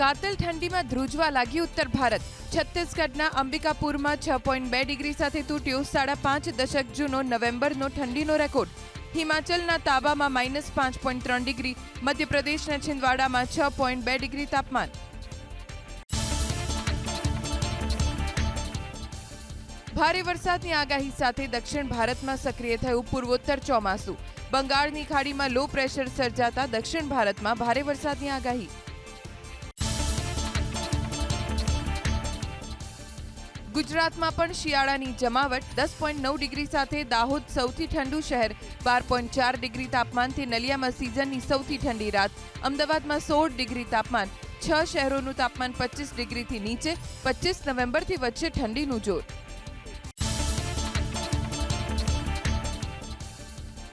કાતલ ઠંડીમાં ધ્રુજવા લાગ્યું ઉત્તર ભારત. છત્તીસગઢના અંબિકાપુરમાં છ પોઈન્ટ બે ડિગ્રી સાથે તૂટ્યો સાડા પાંચ દશક જૂનો નવેમ્બરનો ઠંડીનો રેકોર્ડ. હિમાચલના તાબામાં માઇનસ પાંચ પોઈન્ટ ત્રણ ડિગ્રી, મધ્યપ્રદેશના છિંદવાડામાં છ પોઈન્ટ બે ડિગ્રી તાપમાન. ભારે વરસાદની આગાહી સાથે દક્ષિણ ભારતમાં સક્રિય થયું પૂર્વોત્તર ચોમાસું. બંગાળની ખાડીમાં લો પ્રેશર સર્જાતા દક્ષિણ ભારતમાં ભારે વરસાદની આગાહી. ગુજરાતમાં પણ શિયાળાની જમાવટ, દસ પોઈન્ટ નવ ડિગ્રી સાથે દાહોદ સૌથી ઠંડુ શહેર, બાર પોઈન્ટ ચાર ડિગ્રી તાપમાનથી નલિયામાં સિઝનની સૌથી ઠંડી રાત, અમદાવાદમાં સોળ ડિગ્રી તાપમાન, છ શહેરોનું તાપમાન પચીસ ડિગ્રીથી નીચે, પચીસ નવેમ્બરથી વચ્ચે ઠંડીનું જોર.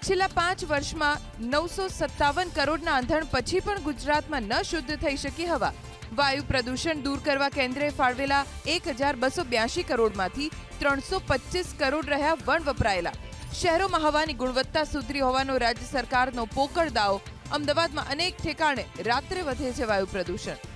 છેલ્લા પાંચ વર્ષમાં નવસો સત્તાવન કરોડના આંધણ પછી પણ ગુજરાતમાં ન શુદ્ધ થઈ શકી હવા. વાયુ પ્રદૂષણ દૂર કરવા કેન્દ્રે ફાળવેલા એક હજાર બસો બ્યાસી કરોડમાંથી ત્રણસો પચીસ કરોડ રહ્યા વણ વપરાયેલા. શહેરોમાં હવાની ગુણવત્તા સુધરી હોવાનો રાજ્ય સરકારનો પોકળ દાવો અમદાવાદમાં અનેક ઠેકાણે રાત્રે વધે છે વાયુ પ્રદૂષણ.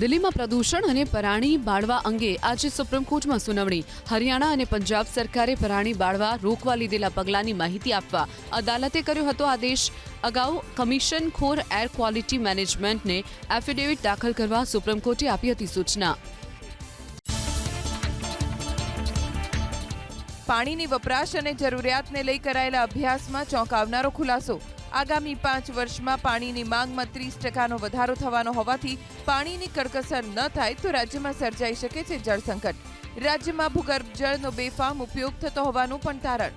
દિલ્હીમાં પ્રદૂષણ અને પરાણી બાળવા અંગે આજે સુપ્રીમ કોર્ટમાં સુનાવણી. હરિયાણા અને પંજાબ સરકારે પરાણી બાળવા રોકવા લીધેલા પગલાંની માહિતી આપવા અદાલતે કર્યો હતો આદેશ. અગાઉ કમિશન ખોર એર ક્વોલિટી મેનેજમેન્ટને એફિડેવિટ દાખલ કરવા સુપ્રીમ કોર્ટે આપી હતી સૂચના. પાણીની વપરાશ અને જરૂરિયાતને લઈ કરાયેલા અભ્યાસમાં ચોંકાવનારો ખુલાસો. આગામી પાંચ વર્ષમાં પાણીની માંગમાં ત્રીસ ટકાનો વધારો થવાનો હોવાથી પાણીની કડકસર ન થાય તો રાજ્યમાં સર્જાઈ શકે છે જળસંકટ રાજ્યમાં ભૂગર્ભ જળનો બેફામ ઉપયોગ થતો હોવાનું પણ તારણ.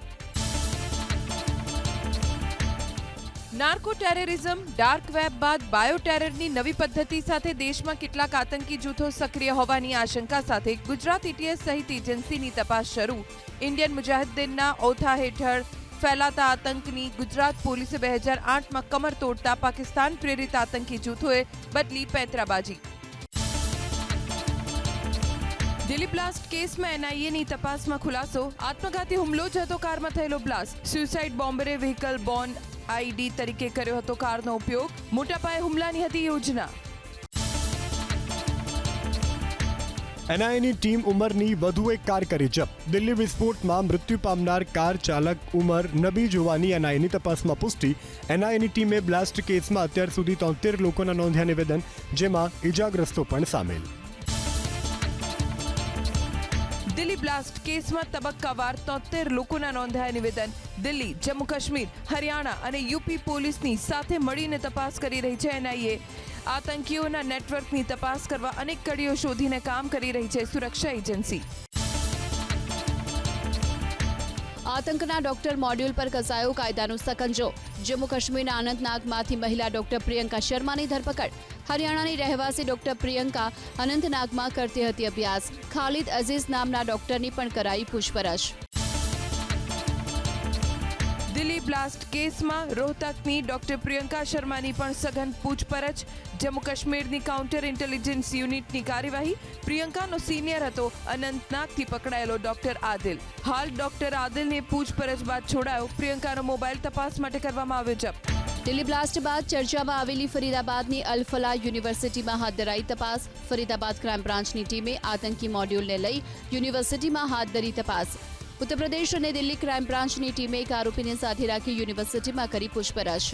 નાર્કો ટેરરિઝમ ડાર્ક વેબ બાદ બાયો ટેરરની નવી પદ્ધતિ સાથે દેશમાં કેટલાક આતંકી જૂથો સક્રિય હોવાની આશંકા સાથે ગુજરાત ઇટીએસ સહિત એજન્સીની તપાસ શરૂ. ઇન્ડિયન મુજાહિદ્દીનના ઓથા હેઠળ ફેલાતા આતંકની ગુજરાત પોલીસે બે હજાર આઠમાં કમર તોડતા પાકિસ્તાન પ્રેરિત આતંકી જૂથોએ બદલી પેંતરાબાજી. દિલ્હી બ્લાસ્ટ કેસમાં એનઆઈએની તપાસમાં ખુલાસો. આત્મઘાતી હુમલો જ હતો કારમાં થયેલો બ્લાસ્ટ. સ્યુસાઇડ બોમ્બરે વ્હીકલ બોન્ડ આઈડી તરીકે કર્યો હતો કારનો ઉપયોગ. મોટા પાયે હુમલાની હતી યોજના. એનઆઈની ટીમ ઉમરની વધુ એક કાર કરી જપ્ત દિલ્હી વિસ્ફોટમાં મૃત્યુ પામનાર કાર ચાલક ઉમર નબી જોવાની એનઆઈની તપાસમાં પુષ્ટિ. એનઆઈની ટીમે બ્લાસ્ટ કેસમાં અત્યાર સુધી તોતેર લોકોના નોંધ્યા નિવેદન, જેમાં ઇજાગ્રસ્તો પણ સામેલ. દિલ્હી બ્લાસ્ટ કેસમાં તબક્કાવાર તોતેર લોકોના નોંધાયા નિવેદન. દિલ્હી, જમ્મુ કાશ્મીર, હરિયાણા અને યુપી પોલીસની સાથે મળીને તપાસ કરી રહી છે. એનઆઈએ આતંકીઓના નેટવર્કની તપાસ કરવા અનેક કડીઓ શોધીને કામ કરી રહી છે સુરક્ષા એજન્સી. આતંકના ડોક્ટર મોડ્યુલ પર કસાયો કાયદાનો સકંજો. જમ્મુ કાશ્મીરના અનંતનાગમાંથી મહિલા ડોક્ટર પ્રિયંકા શર્માની ધરપકડ. હરિયાણાની રહેવાસી ડોક્ટર પ્રિયંકા અનંતનાગમાં કરતી હતી અભ્યાસ. ખાલિદ અઝીઝ નામના ડોક્ટરની પણ કરાઈ પૂછપરછ. દિલ્હી બ્લાસ્ટ કેસમાં રોહતકની ડોક્ટર પ્રિયંકા શર્માની પણ સઘન પૂછપરછ. જમ્મુ કાશ્મીરની કાઉન્ટર ઇન્ટેલિજન્સ યુનિટની કાર્યવાહી. પ્રિયંકાનો સિનિયર હતો, અનંતનાગથી પકડાયેલો ડોક્ટર આદિલ. હાલ ડોક્ટર આદિલને પૂછપરછ બાદ છોડાયો. પ્રિયંકાનો મોબાઈલ તપાસ માટે કરવામાં આવ્યો જપ્ત. દિલ્હી બ્લાસ્ટ બાદ ચર્ચામાં આવેલી ફરીદાબાદની અલફલા યુનિવર્સિટીમાં હાથ ધરાઈ તપાસ. ફરીદાબાદ ક્રાઇમ બ્રાન્ચની ટીમે આતંકી મોડ્યુલને લઈ યુનિવર્સિટીમાં હાથ ધરી તપાસ. ઉત્તર પ્રદેશ અને દિલ્હી ક્રાઇમ બ્રાન્ચની ટીમે એક આરોપીને સાથે રાખી યુનિવર્સિટીમાં કરી પૂછપરછ.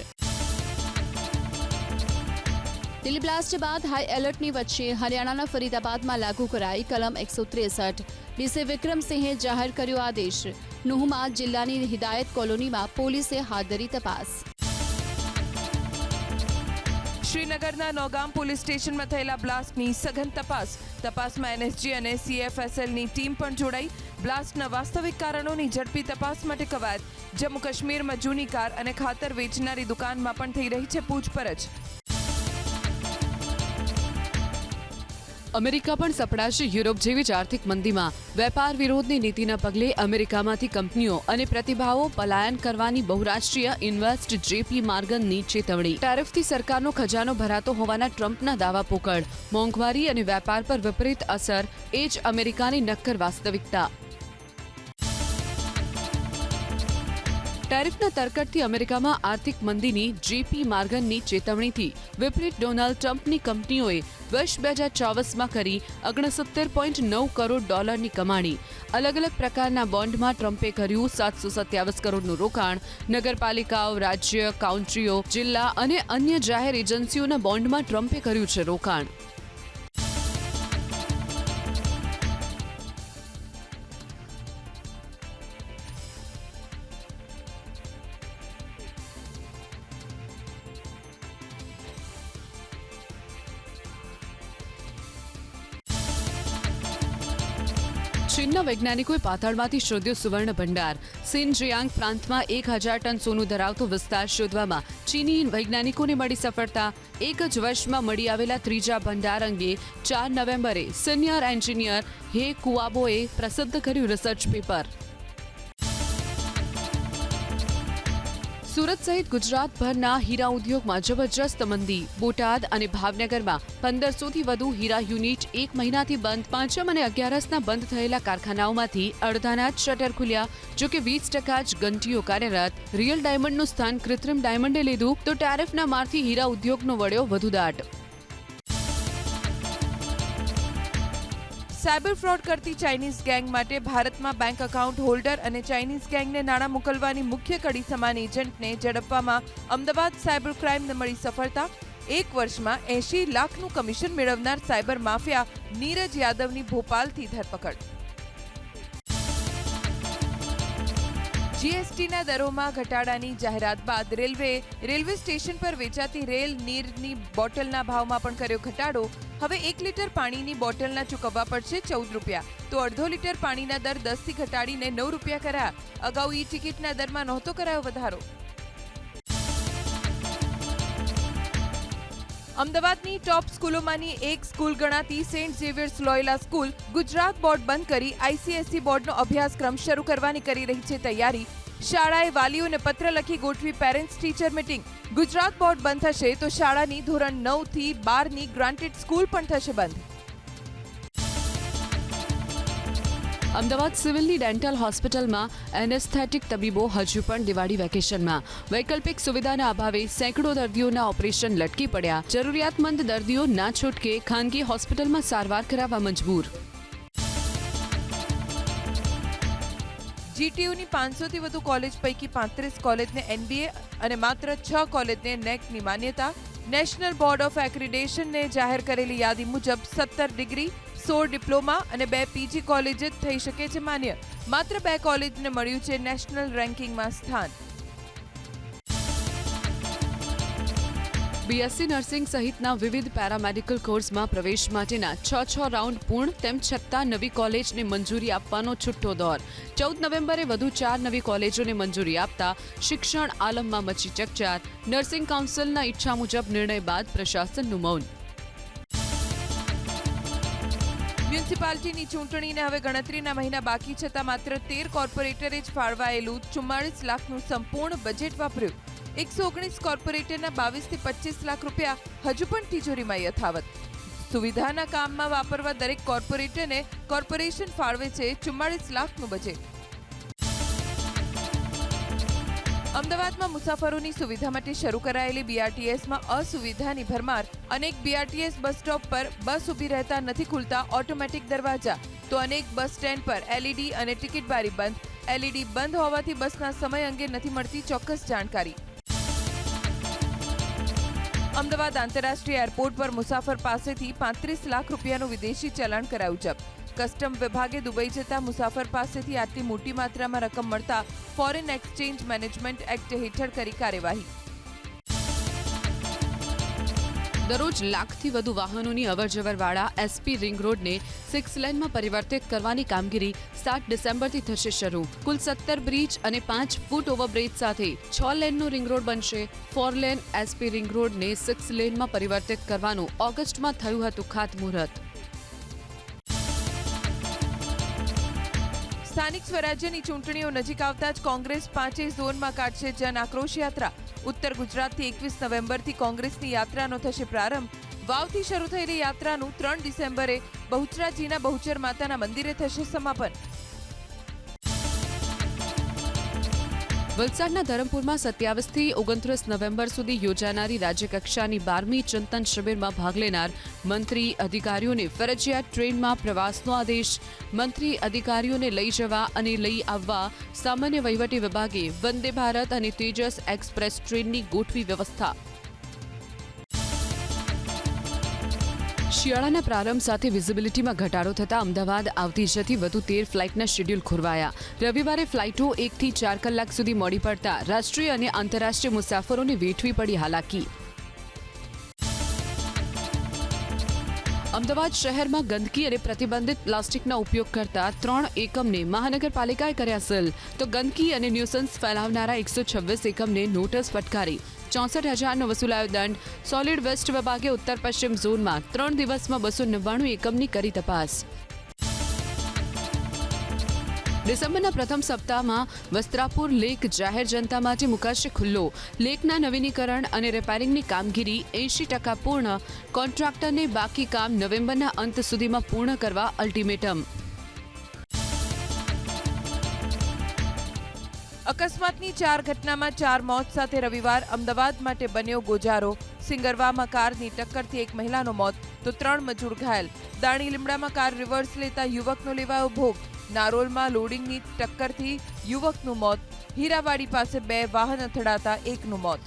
દિલ્હી બ્લાસ્ટ બાદ હાઈ એલર્ટની વચ્ચે હરિયાણાના ફરીદાબાદમાં લાગુ કરાઈ કલમ એકસો ત્રેસઠ. ડીસી વિક્રમસિંહે જાહેર કર્યો આદેશ. નુહમાં જિલ્લાની હિદાયત કોલોનીમાં પોલીસે હાથ ધરી તપાસ. શ્રીનગરના નોગામ પોલીસ સ્ટેશનમાં થયેલા બ્લાસ્ટની સઘન તપાસ. તપાસમાં એનએસજી અને સીએફએસએલની ટીમ પણ જોડાઈ. બ્લાસ્ટના વાસ્તવિક કારણોની ઝડપી તપાસ માટે કવાયત. જમ્મુ કાશ્મીરમાં જૂની કાર અને ખાતર વેચનારી દુકાનમાં પણ થઈ રહી છે પૂછપરછ. અમેરિકા પણ સપડાશે યુરોપ જેવી જ આર્થિક મંદીમાં. વેપાર વિરોધની નીતિના પગલે અમેરિકામાંથી કંપનીઓ અને પ્રતિભાવો પલાયન કરવાની બહુરાષ્ટ્રીય ઇન્વેસ્ટ જેપી માર્ગનની ચેતવણી ટેરિફથી સરકારનો ખજાનો ભરાતો હોવાના ટ્રમ્પના દાવા પોકળ. મોંઘવારી અને વેપાર પર વિપરીત અસર, એ જ અમેરિકાની નક્કર વાસ્તવિકતા. ટેરિફના તરકટથી અમેરિકામાં આર્થિક મંદીની જેપી માર્ગનની ચેતવણીથી વિપરીત ડોનાલ્ડ ટ્રમ્પની કંપનીઓએ વર્ષ બે હજાર ચોવીસમાં કરી ઓગણસિત્તેર પોઈન્ટ નવ કરોડ ડોલરની કમાણી. અલગ અલગ પ્રકારના બોન્ડમાં ટ્રમ્પે કર્યું સાતસો સત્યાવીસ કરોડનું રોકાણ. નગરપાલિકાઓ, રાજ્ય કાઉન્ટ્રીઓ જિલ્લા અને અન્ય જાહેર એજન્સીઓના બોન્ડમાં ટ્રમ્પે કર્યું છે રોકાણ. વૈજ્ઞાનિકોએ પાતાળમાંથી શોધ્યો સુવર્ણ ભંડાર. સિનજિયાંગ પ્રાંતમાં એક હજાર ટન સોનું ધરાવતો વિસ્તાર શોધવામાં ચીની વૈજ્ઞાનિકોને મળી સફળતા. એક જ વર્ષમાં મળી આવેલા ત્રીજા ભંડાર અંગે ચાર નવેમ્બરે સિનિયર એન્જિનિયર હે કુઆબોએ પ્રસિદ્ધ કર્યું રિસર્ચ પેપર. સુરત સહિત ગુજરાતભરના હીરા ઉદ્યોગમાં જબરજસ્ત મંદી. બોટાદ અને ભાવનગરમાં પંદરસોથી વધુ હીરા યુનિટ એક મહિનાથી બંધ, પાંચમ અને અગિયારસના બંધ થયેલા કારખાનાઓમાંથી અડધાના જ શટર ખુલ્યા. જોકે વીસ ટકા જ ગંટીઓ કાર્યરત. રિયલ ડાયમંડનું સ્થાન કૃત્રિમ ડાયમંડે લીધું, તો ટેરિફના મારથી હીરા ઉદ્યોગનો વળ્યો વધુ દાટ. સાયબર ફ્રોડ કરતી ચાઇનીઝ ગેંગ માટે ભારતમાં બેંક એકાઉન્ટ હોલ્ડર અને ચાઇનીઝ ગેંગને નાણાં મોકલવાની મુખ્ય કડી સમાન એજન્ટને ઝડપવામાં અમદાવાદ સાયબર ક્રાઇમને મળી સફળતા. એક વર્ષમાં એંશી લાખનું કમિશન મેળવનાર સાયબર માફિયા નીરજ યાદવની ભોપાલથી ધરપકડ. જીએસટીના દરોમાં ઘટાડાની જાહેરાત બાદ રેલવે રેલવે સ્ટેશન પર વેચાતી રેલ નીરની બોટલના ભાવમાં પણ કર્યો ઘટાડો. હવે એક લીટર પાણીની બોટલના ચૂકવવા પડશે ચૌદ રૂપિયા. તો અડધો લીટર પાણીના દર દસથી ઘટાડીને નવ રૂપિયા કર્યા અગાઉ ઈ ટિકિટના દરમાં નહોતો કરાયો વધારો. અમદાવાદની ટોપ સ્કૂલોમાંની એક સ્કૂલ ગણાતી Saint Xavier's Loyola school Gujarat board બંધ કરી આઈસીએસસી બોર્ડનો અભ્યાસક્રમ શરૂ કરવાની કરી રહી છે તૈયારી. શાળાએ વાલીઓને પત્ર લખી ગોઠવી parents teacher meeting. Gujarat board બંધ થશે તો શાળાની ધોરણ નવથી બારની ગ્રાન્ટેડ સ્કૂલ પણ થશે બંધ. અમદાવાદ સિવિલની ડેન્ટલ હોસ્પિટલમાં એનેસ્થેટિક તબીબો હજુ પણ દિવાળી વેકેશનમાં. વૈકલ્પિક સુવિધાના અભાવે સેંકડો દર્દીઓના ઓપરેશન લટકી પડ્યા. જરૂરિયાતમંદ દર્દીઓ ના છૂટકે ખાનગી હોસ્પિટલમાં સારવાર કરાવવા મજબૂર. જીટીયુની પાંચસોથી વધુ કોલેજ પૈકી પાંત્રીસ કોલેજને એનબીએ અને માત્ર છ કોલેજને નેકની માન્યતા. નેશનલ બોર્ડ ઓફ એક્રિડેશનને જાહેર કરેલી યાદી મુજબ સત્તર ડિગ્રી, સોળ ડિપ્લોમા અને બે પીજી કોલેજ જ થઈ શકે છે માન્ય. માત્ર બે કોલેજને મળ્યું છે નેશનલ રેન્કિંગમાં સ્થાન. બીએસસી નર્સિંગ સહિતના વિવિધ પેરામેડિકલ કોર્સમાં પ્રવેશ માટેના છ છ રાઉન્ડ પૂર્ણ, તેમ છતાં નવી કોલેજને મંજૂરી આપવાનો છૂટો દોર. ચૌદ નવેમ્બરે વધુ ચાર નવી કોલેજોને મંજૂરી આપતા શિક્ષણ આલમમાં મચી ચકચાર. નર્સિંગ કાઉન્સિલના ઈચ્છા મુજબ નિર્ણય બાદ પ્રશાસનનું મૌન. મ્યુનિસિપાલિટીની ચૂંટણીને હવે ગણતરીના મહિના બાકી છતાં માત્ર તેર કોર્પોરેટરે જ ફાળવાયેલું ચુમ્માળીસ લાખનું સંપૂર્ણ બજેટ વાપર્યું. એકસો ઓગણીસ કોર્પોરેટરના બાવીસથી પચીસ લાખ રૂપિયા હજુ પણ તિજોરીમાં યથાવત. સુવિધાના કામમાં વાપરવા દરેક કોર્પોરેટરને કોર્પોરેશન ફાળવે છે ચુમ્માળીસ લાખનું બજેટ. અમદાવાદમાં મુસાફરોની સુવિધા માટે શરૂ કરાયેલી બીઆરટીએસમાં અસુવિધાની ભરમાર. અનેક બીઆરટીએસ બસ સ્ટોપ પર બસ ઊભી રહેતા નથી ખુલતા ઓટોમેટિક દરવાજા. તો અનેક બસ સ્ટેન્ડ પર એલઈડી અને ટિકિટ બારી બંધ. એલઈડી બંધ હોવાથી બસના સમય અંગે નથી મળતી ચોક્કસ જાણકારી. અમદાવાદ આંતરરાષ્ટ્રીય એરપોર્ટ પર મુસાફર પાસેથી પાંત્રીસ લાખ રૂપિયાનું વિદેશી ચલણ કરાયું જપ્ત. કસ્ટમ વિભાગે દુબઈ જતા મુસાફર પાસેથી આટલી મોટી માત્રામાં રકમ મળતા ફોરેન એક્સચેન્જ મેનેજમેન્ટ એક્ટ હેઠળ કરી કાર્યવાહી. દરરોજ લાખથી વધુ વાહનોની અવરજવરવાળા એસપી રિંગ રોડને સિક્સ લેનમાં પરિવર્તિત કરવાની કામગીરી સાત ડિસેમ્બરથી થશે શરૂ. કુલ સત્તર બ્રિજ અને પાંચ ફૂટ ઓવરબ્રિજ સાથે છ લેનનો રિંગ રોડ બનશે. ફોર લેન એસપી રિંગ રોડને સિક્સ લેનમાં પરિવર્તિત કરવાનું ઓગસ્ટમાં થયું હતું ખાતમુહૂર્ત. સ્થાનિક સ્વરાજ્યની ચૂંટણીઓ નજીક આવતા જ કોંગ્રેસ પાંચેય ઝોનમાં કાઢશે જન આક્રોશ યાત્રા. ઉત્તર ગુજરાતથી એકવીસ નવેમ્બરથી કોંગ્રેસની યાત્રાનો થશે પ્રારંભ. વાવથી શરૂ થયેલી યાત્રાનું ત્રણ ડિસેમ્બરે બહુચરાજીના બહુચર માતાના મંદિરે થશે સમાપન. વલસાડના ધરમપુરમાં સત્યાવીસથી ઓગણત્રીસ નવેમ્બર સુધી યોજાનારી રાજ્યકક્ષાની બારમી ચિંતન શિબિરમાં ભાગ લેનાર મંત્રી અધિકારીઓને ફરજિયાત ટ્રેનમાં પ્રવાસનો આદેશ, મંત્રી અધિકારીઓને લઈ જવા અને લઈ આવવા સામાન્ય વહીવટી વિભાગે વંદે ભારત અને તેજસ એક્સપ્રેસ ટ્રેનની ગોઠવી વ્યવસ્થા. શિયાળાના પ્રારંભ સાથે વિઝિબિલિટીમાં ઘટાડો થતાં અમદાવાદ આવતી જતી વધુ તેર ફ્લાઇટના શેડ્યુલ ખોરવાયા. રવિવારે ફ્લાઇટો એકથી ચાર કલાક સુધી મોડી પડતા રાષ્ટ્રીય અને આંતરરાષ્ટ્રીય મુસાફરોને વેઠવી પડી હાલાકી. અમદાવાદ શહેરમાં ગંદકી અને પ્રતિબંધિત પ્લાસ્ટિકના ઉપયોગ કરતા ત્રણ એકમને મહાનગરપાલિકાએ કર્યા સીલ. તો ગંદકી અને ન્યુસન્સ ફેલાવનારા એકસો છવ્વીસ એકમને નોટિસ ફટકારી. ચોસઠ હજારનો વસૂલાયો દંડ. સોલિડ વેસ્ટ વિભાગે ઉત્તર પશ્ચિમ ઝોનમાં ત્રણ દિવસમાં બસો નવ્વાણું એકમની કરી તપાસ. ડિસેમ્બરના પ્રથમ સપ્તાહમાં વસ્ત્રાપુર લેક જાહેર જનતા માટે મુકાશે ખુલ્લો. લેકના નવીનીકરણ અને રિપેરિંગની કામગીરી એંશી ટકા પૂર્ણ. કોન્ટ્રાક્ટરને બાકી કામ નવેમ્બરના અંત સુધીમાં પૂર્ણ કરવા અલ્ટિમેટમ અકસ્માતની ચાર ઘટનામાં ચાર મોત સાથે રવિવાર અમદાવાદ માટે બન્યો ગોજારો. સિંગરવામાં કારની ટક્કરથી એક મહિલાનો મોત, તો ત્રણ મજૂર ઘાયલ. દાણી લીમડામાં કાર રિવર્સ લેતા યુવકનો લેવાયો ભોગ. નારોલમાં લોડિંગની ટક્કરથી યુવકનું મોત. હીરાવાડી પાસે બે વાહન અથડાતા એકનું મોત.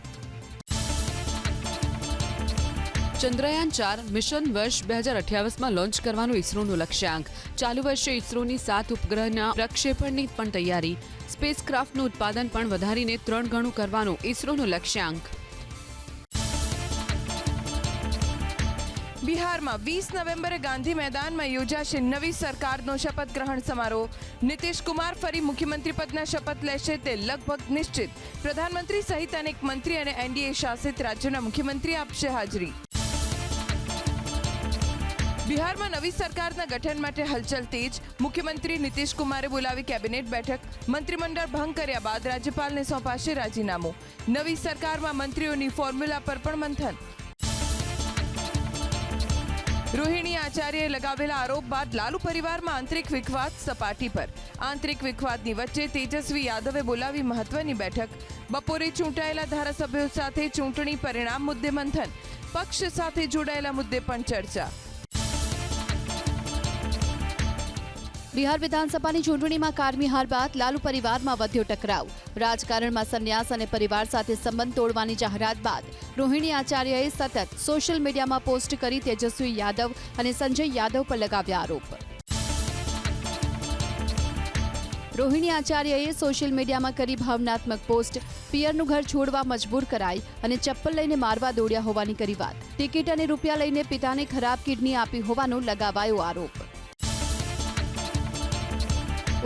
ચંદ્રયાન ચાર મિશન વર્ષ બે હજાર અઠ્યાવીસમાં લોન્ચ કરવાનું ઇસરોનું લક્ષ્યાંક. ચાલુ વર્ષે ઇસરોની સાત ઉપગ્રહના પ્રક્ષેપણની પણ તૈયારી. સ્પેસક્રાફ્ટનું ઉત્પાદન પણ વધારીને ત્રણ ગણું કરવાનું ઇસરોનો લક્ષ્યાંક. બિહારમાં વીસ નવેમ્બરે ગાંધી મેદાનમાં યોજાશે નવી સરકારનો શપથ ગ્રહણ સમારોહ. નીતિશ કુમાર ફરી મુખ્યમંત્રી પદના શપથ લેશે તે લગભગ નિશ્ચિત. પ્રધાનમંત્રી સહિત અનેક મંત્રી અને એનડીએ શાસિત રાજ્યોના મુખ્યમંત્રી આપશે હાજરી. બિહારમાં નવી સરકારના ગઠન માટે હલચલ તેજ. મુખ્યમંત્રી નીતિશ કુમારે બોલાવી કેબિનેટ બેઠક. મંત્રીમંડળ ભંગ કર્યા બાદ રાજ્યપાલને સોંપાશે રાજીનામું. નવી સરકારમાં મંત્રીઓની ફોર્મ્યુલા પર પણ મંથન. રોહિણી આચાર્યએ લગાવેલા આરોપ બાદ લાલુ પરિવારમાં આંતરિક વિખવાદ સપાટી પર. આંતરિક વિખવાદની વચ્ચે તેજસ્વી યાદવે બોલાવી મહત્વની બેઠક. બપોરે ચૂંટાયેલા ધારાસભ્યો સાથે ચૂંટણી પરિણામ મુદ્દે મંથન. પક્ષ સાથે જોડાયેલા મુદ્દે પણ ચર્ચા. બિહાર વિધાનસભાની ચૂંટણીમાં કારમી હાર બાદ લાલુ પરિવારમાં વધ્યો ટકરાવ. રાજકારણમાં સંન્યાસ અને પરિવાર સાથે સંબંધ તોડવાની જાહેરાત બાદ રોહિણી આચાર્યએ સતત સોશિયલ મીડિયામાં પોસ્ટ કરી તેજસ્વી યાદવ અને સંજય યાદવ પર લગાવ્યા આરોપ. રોહિણી આચાર્યએ સોશિયલ મીડિયામાં કરી ભાવનાત્મક પોસ્ટ, પિયરનું ઘર છોડવા મજબૂર કરાઈ અને ચપ્પલ લઈને મારવા દોડ્યા હોવાની કરી વાત. ટિકિટ અને રૂપિયા લઈને પિતાને ખરાબ કિડની આપી હોવાનો લગાવાયો આરોપ.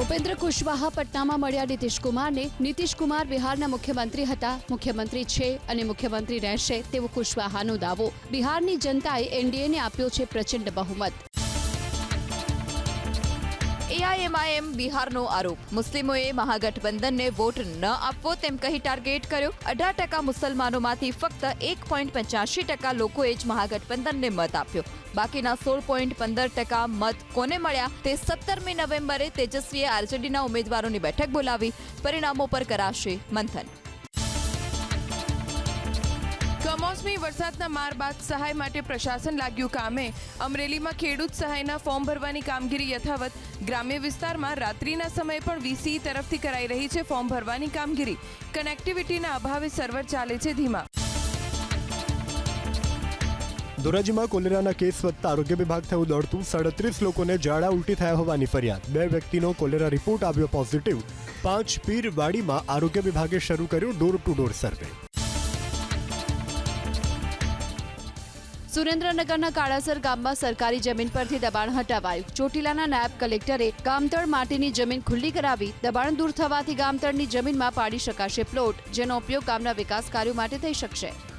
ઉપેન્દ્ર કુશવાહા પટનામાં મળ્યા નીતિશ કુમારને. નીતિશ કુમાર બિહારના મુખ્યમંત્રી હતા. મુખ્યમંત્રી છે અને મુખ્યમંત્રી રહેશે તેવો કુશવાહાનો દાવો. બિહારની જનતાએ એનડીએને આપ્યો છે પ્રચંડ બહુમત. એઆઈએમઆઈએમ બિહારનો આરોપ. મુસ્લિમોએ મહાગઠબંધનને વોટ ન આપવો તેમ કહી ટાર્ગેટ કર્યો. અઢાર ટકા મુસલમાનોમાંથી ફક્ત એક પોઈન્ટ પંચ્યાસી ટકા લોકોએ જ મહાગઠબંધનને મત આપ્યો. બાકીના સોળ પોઈન્ટ પંદર ટકા મત કોને મળ્યા તે સત્તરમી નવેમ્બરે તેજસ્વીએ આરજેડીના ઉમેદવારોની બેઠક બોલાવી. પરિણામો પર કરાશે મંથન. કમોસમી વરસાદના માર બાદ સહાય માટે પ્રશાસન લાગ્યું કામે. અમરેલીમાં ખેડૂત સહાયના ફોર્મ ભરવાની કામગીરી યથાવત. ગ્રામ્ય વિસ્તારમાં રાત્રિના સમયે પણ વીસી તરફથી કરાઈ રહી છે ફોર્મ ભરવાની કામગીરી. કનેક્ટિવિટીના અભાવે સર્વર ચાલે છે ધીમા. ધોરાજીમાં કોલેરાના કેસ વધતા આરોગ્ય વિભાગ થયું દોડતું. સાડત્રીસ લોકોને ઝાડા ઉલટી થયા હોવાની ફરિયાદ. બે વ્યક્તિનો કોલેરા રિપોર્ટ આવ્યો પોઝિટિવ. પાંચ પીરવાડીમાં આરોગ્ય વિભાગે શરૂ કર્યું ડોર ટુ ડોર સર્વે. સુરેન્દ્રનગરના કાળાસર ગામમાં સરકારી જમીન પરથી દબાણ હટાવાયું. ચોટીલાના નાયબ કલેક્ટરે ગામતળ માટીની જમીન ખુલ્લી કરાવી દબાણ દૂર થવાથી ગામતળની જમીનમાં પાડી શકાશે પ્લોટ, જેનો ઉપયોગ ગામના વિકાસ કાર્યો માટે થઈ શકશે.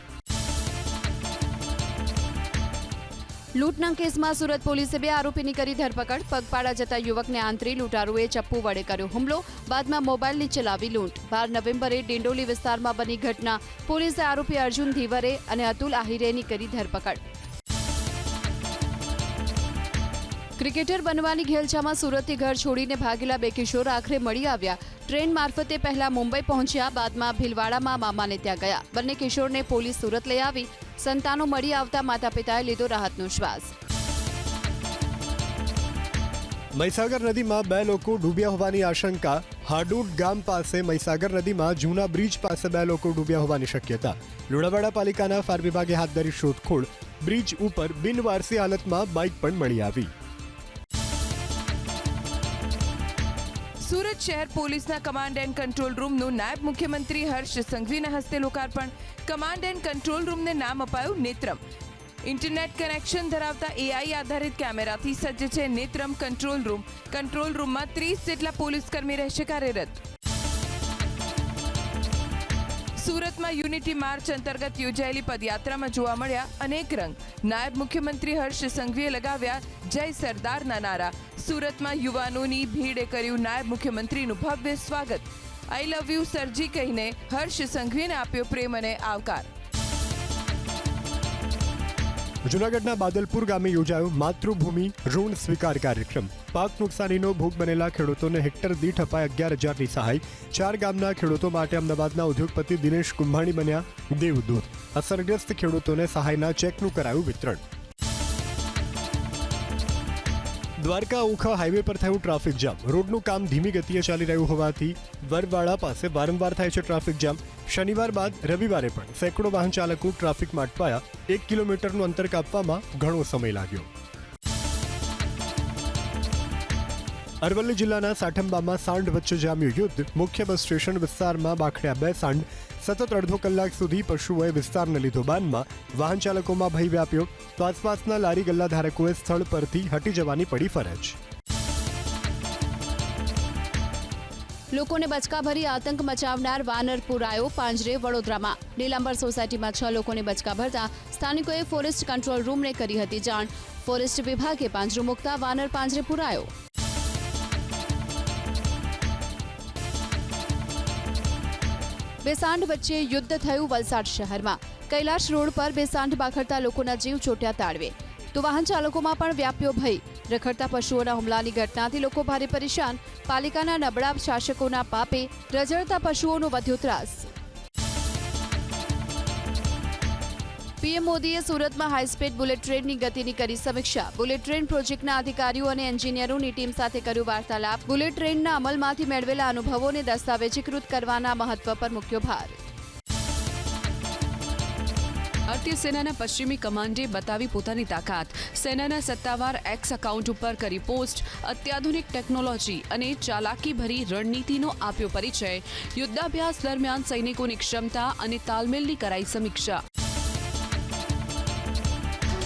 લૂંટના કેસમાં સુરત પોલીસે બે આરોપીની કરી ધરપકડ. પગપાળા જતા યુવકને આંતરી લૂંટારુએ ચપ્પુ વડે કર્યો હુમલો. બાદમાં મોબાઈલની ચલાવી લૂંટ. બાર નવેમ્બરે ડિંડોલી વિસ્તારમાં બની ઘટના. પોલીસે આરોપી અર્જુન ધીવરે અને અતુલ આહિરેની કરી ધરપકડ. ક્રિકેટર બનવાની ઘેલછામાં સુરતથી ઘર છોડીને ભાગેલા બે કિશોર આખરે મળી આવ્યા. ટ્રેન મારફતે પહેલા મુંબઈ પહોંચ્યા, બાદમાં ભીલવાડામાં મામાને ત્યાં ગયા. બંને કિશોરને પોલીસ સુરત લઈ આવી. સંતાનો મળી આવતા માતા પિતાએ લીધો રાહતનો શ્વાસ. મહીસાગર નદીમાં બે લોકો ડૂબ્યા હોવાની આશંકા. હાડુડ ગામ પાસે મહીસાગર નદીમાં જૂના બ્રિજ પાસે બે લોકો ડૂબ્યા હોવાની શક્યતા. લુણાવાડા પાલિકાના ફાયર વિભાગે હાથ ધરી શોધખોળ. બ્રિજ ઉપર બિનવારસી હાલતમાં બાઇક પણ મળી આવી. સુરત શહેર પોલીસના કમાન્ડ એન્ડ કંટ્રોલ રૂમનું નાયબ મુખ્યમંત્રી હર્ષ સંઘવીના હસ્તે લોકાર્પણ. કમાન્ડ એન્ડ કંટ્રોલ રૂમને નામ અપાયું નેત્રમ. ઇન્ટરનેટ કનેક્શન ધરાવતા એઆઈ આધારિત કેમેરાથી સજ્જ છે નેત્રમ કંટ્રોલ રૂમ. કંટ્રોલ રૂમમાં ત્રીસ જેટલા પોલીસ કર્મી રહેશે કાર્યરત. સુરતમાં યુનિટી માર્ચ અંતર્ગત યોજાયેલી પદયાત્રામાં જોવા મળ્યા અનેક રંગ. નાયબ મુખ્યમંત્રી હર્ષ સંઘવીએ લગાવ્યા, જય સરદારના નારા. સુરતમાં યુવાનોની ભીડે કર્યું નાયબ મુખ્યમંત્રીનું ભવ્ય સ્વાગત. આઈ લવ યુ, સરજી, કહીને હર્ષ સંઘવીને આપ્યો પ્રેમ અને આવકાર. જૂનાગઢના બાદલપુર ગામે યોજાયો માતૃભૂમિ ઋણ સ્વીકાર કાર્યક્રમ. પાક નુકસાનીનો ભોગ બનેલા ખેડૂતોને હેક્ટર દીઠ અપાય અગિયાર હજારની સહાય. ચાર ગામના ખેડૂતો માટે અમદાવાદના ઉદ્યોગપતિ દિનેશ કુંભાણી બન્યા દેવદૂત. અસરગ્રસ્ત ખેડૂતોને સહાયના ચેકનું કરાયું વિતરણ. દ્વારકા ઓખા હાઈવે પર થયું ટ્રાફિક જામ રોડનું કામ ધીમી ગતિએ ચાલી રહ્યું હોવાથી વરવાડા પાસે વારંવાર થાય છે ટ્રાફિક જામ શનિવાર બાદ રવિવારે પણ સેંકડો વાહન ચાલકો ટ્રાફિકમાં અટવાયા એક કિલોમીટરનું અંતર કાપવામાં ઘણો સમય લાગ્યો. અરવલ્લી જિલ્લાના સાઠંબામાં સાંઢ વચ્ચે જામ્યું યુદ્ધ. મુખ્ય બસ સ્ટેશન વિસ્તારમાં બાખડ્યા બે સાંઢ. સતત અડધો કલાક સુધી પશુઓએ વિસ્તારને લીધો બાનમાં. વાહન ચાલકોમાં ભય વ્યાપ્યો. તો આસપાસના લારી ગલ્લા ધારકોએ સ્થળ પરથી હટી જવાની પડી ફરજ. લોકોને બચકાભરી આતંક મચાવનાર વાનર પુરાયો પાંજરે વડોદરામાં. નીલાંબર સોસાયટીમાં છ લોકોને બચકા ભરતા સ્થાનિકોએ ફોરેસ્ટ કંટ્રોલ રૂમને કરી હતી જાણ. ફોરેસ્ટ વિભાગે પાંજરું મૂકતા વાનર પાંજરે પુરાયો. બેસાંઢ વચ્ચે યુદ્ધ થયું વલસાડ શહેરમાં. કૈલાશ રોડ પર બેસાંઢ બાખડતા લોકોના જીવ ચોટ્યા તાળવે. તો વાહન ચાલકોમાં પણ વ્યાપ્યો ભય. રખડતા પશુઓના હુમલાની ઘટનાથી લોકો ભારે પરેશાન. પાલિકાના નબળા શાસકોના પાપે રજળતા પશુઓનો વધ્યો ત્રાસ. પીએમ મોદીએ સુરતમાં હાઈસ્પીડ બુલેટ ટ્રેનની ગતિની કરી સમીક્ષા. બુલેટ ટ્રેન પ્રોજેક્ટના અધિકારીઓ અને એન્જિનિયરોની ટીમ સાથે કર્યું વાર્તાલાપ. બુલેટ ટ્રેનના અમલમાંથી મેળવેલા અનુભવોને દસ્તાવેજીકૃત કરવાના મહત્વ પર મૂક્યો ભાર. ભારતીય સેનાના પશ્ચિમી કમાન્ડે બતાવી પોતાની તાકાત. સેનાના સત્તાવાર એક્સ એકાઉન્ટ ઉપર કરી પોસ્ટ, અત્યાધુનિક ટેકનોલોજી અને ચાલાકી ભરી રણનીતિનો આપ્યો પરિચય. યુદ્ધાભ્યાસ દરમિયાન સૈનિકોની ક્ષમતા અને તાલમેલની કરાઈ સમીક્ષા.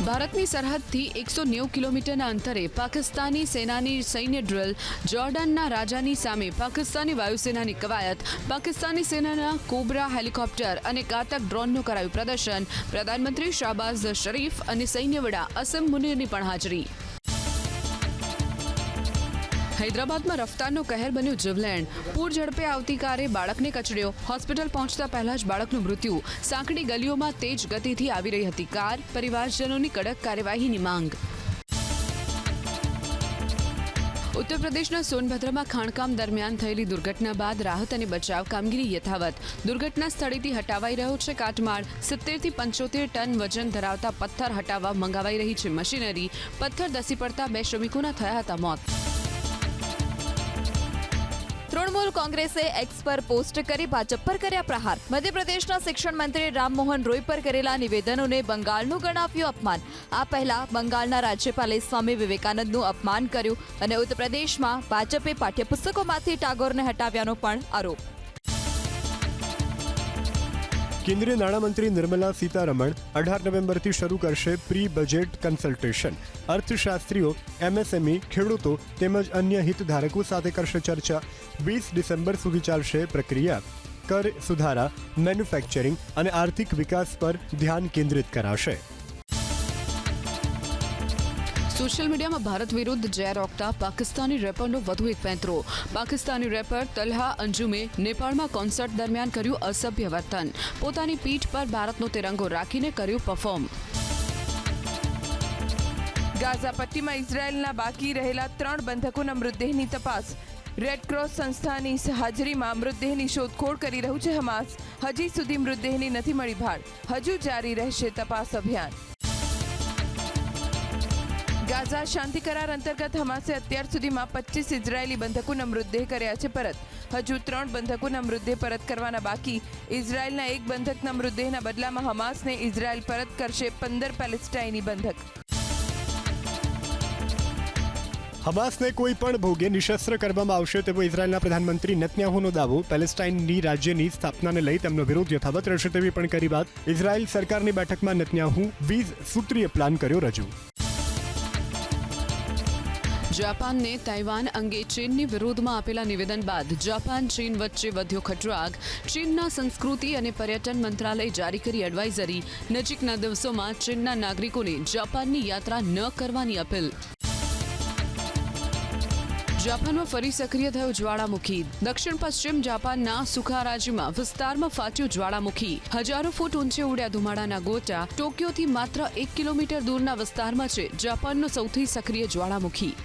ભારતની સરહદથી એકસો નેવું કિલોમીટરના અંતરે પાકિસ્તાની સેનાની સૈન્ય ડ્રિલ જોર્ડનના રાજાની સામે પાકિસ્તાની વાયુસેનાની કવાયત, પાકિસ્તાની સેનાના કોબરા હેલિકોપ્ટર અને કાતક ડ્રોનનું કરાયું પ્રદર્શન. પ્રધાનમંત્રી શાહબાઝ શરીફ અને સૈન્ય વડા અસમ મુનિરની પણ હાજરી. હૈદરાબાદમાં રફતારનો કહેર બન્યું જીવલેણ. પૂર ઝડપે આવતી કારે બાળકને કચડ્યો. હોસ્પિટલ પહોંચતા પહેલા જ બાળકનું મૃત્યુ. સાંકડી ગલીઓમાં તેજ ગતિથી આવી રહી હતી કાર. પરિવારજનોની કડક કાર્યવાહીની માંગ. ઉત્તર પ્રદેશના સોનભદ્રમાં ખાણકામ દરમિયાન થયેલી દુર્ઘટના બાદ રાહત અને બચાવ કામગીરી યથાવત. દુર્ઘટના સ્થળેથી હટાવાઈ રહ્યો છે કાટમાળ. સિત્તેરથી પંચોતેર ટન વજન ધરાવતા પથ્થર હટાવવા મંગાવાઈ રહી છે મશીનરી. પથ્થર ધસી પડતા બે શ્રમિકોના થયા હતા મોત. તૃણમૂલ કોંગ્રેસે એક્સ પર પોસ્ટ કરી ભાજપ પર કર્યા પ્રહાર. મધ્યપ્રદેશના શિક્ષણ મંત્રી રામમોહન રોય પર કરેલા નિવેદનોને બંગાળનું ગણાવ્યું અપમાન. આ પહેલા બંગાળના રાજ્યપાલે સ્વામી વિવેકાનંદનું અપમાન કર્યું અને ઉત્તર પ્રદેશમાં ભાજપે પાઠ્યપુસ્તકોમાંથી ટાગોરને હટાવ્યાનો પણ આરોપ. કેન્દ્રીય નાણામંત્રી નિર્મલા સીતારમણ અઢાર નવેમ્બરથી શરૂ કરશે પ્રી બજેટ કન્સલ્ટેશન. અર્થશાસ્ત્રીઓ, એમએસએમઈ, ખેડૂતો તેમજ અન્ય હિતધારકો સાથે કરશે ચર્ચા. વીસ ડિસેમ્બર સુધી ચાલશે પ્રક્રિયા. કર સુધારા, મેન્યુફેક્ચરિંગ અને આર્થિક વિકાસ પર ધ્યાન કેન્દ્રિત કરાશે. સોશિયલ મીડિયામાં ભારત વિરુદ્ધ ઝેર ઓકતા પાકિસ્તાની રેપરનો વધુ એક પેંતરો. પાકિસ્તાની રેપર તલ્હા અંજુમે નેપાળમાં કોન્સર્ટ દરમિયાન કર્યું અસભ્ય વર્તન. પોતાની પીઠ પર ભારતનો તિરંગો રાખીને કર્યું પરફોર્મ ગાઝા પટ્ટીમાં ઇઝરાયેલના બાકી રહેલા ત્રણ બંધકોના મૃતદેહની તપાસ. રેડક્રોસ સંસ્થાની હાજરીમાં મૃતદેહની શોધખોળ કરી રહ્યું છે હમાસ. હજી સુધી મૃતદેહની નથી મળી ભાળ. હજુ જારી રહેશે તપાસ અભિયાન. ગાઝા શાંતિ કરાર અંતર્ગત હમાસે અત્યાર સુધીમાં પચીસ ઇઝરાયેલી બંધકોના મૃતદેહ કર્યા છે પરત. હજુ ત્રણ બંધકોના મૃતદેહ પરત કરવાના બાકી. ઇઝરાયેલના એક બંધકના મૃતદેહના બદલામાં હમાસને ઇઝરાયેલ પરત કરશે પંદર પેલેસ્ટાઈની બંધક. હમાસને કોઈ પણ ભોગે નિશસ્ત્ર કરવામાં આવશે તેવો ઇઝરાયેલના પ્રધાનમંત્રી નેતન્યાહુનો દાવો. પેલેસ્ટાઇનની રાજ્યની સ્થાપનાને લઈ તેમનો વિરોધ યથાવત રહેશે તેવી પણ કરી વાત. ઇઝરાયેલ સરકારની બેઠકમાં નેતન્યાહુ વીસ સૂત્રીય પ્લાન કર્યો રજૂ. જાપાનને તાઇવાન અંગે ચીનની વિરોધમાં આપેલા નિવેદન બાદ જાપાન, ચીન વચ્ચે વધ્યો ખટરાગ. ચીનના સંસ્કૃતિ અને પર્યટન મંત્રાલય જારી કરી એડવાઇઝરી નજીકના દિવસોમાં ચીનના નાગરિકોને જાપાનની યાત્રા ન કરવાની અપીલ. જાપાનમાં ફરી સક્રિય થયો જ્વાળામુખી. દક્ષિણ પશ્ચિમ જાપાનના સુખા રાજ્યમાં વિસ્તારમાં ફાટ્યું જ્વાળામુખી. હજારો ફૂટ ઊંચે ઉડ્યા ધુમાડાના ગોટા. ટોક્યોથી માત્ર એક કિલોમીટર દૂરના વિસ્તારમાં છે જાપાનનો સૌથી સક્રિય જ્વાળામુખી.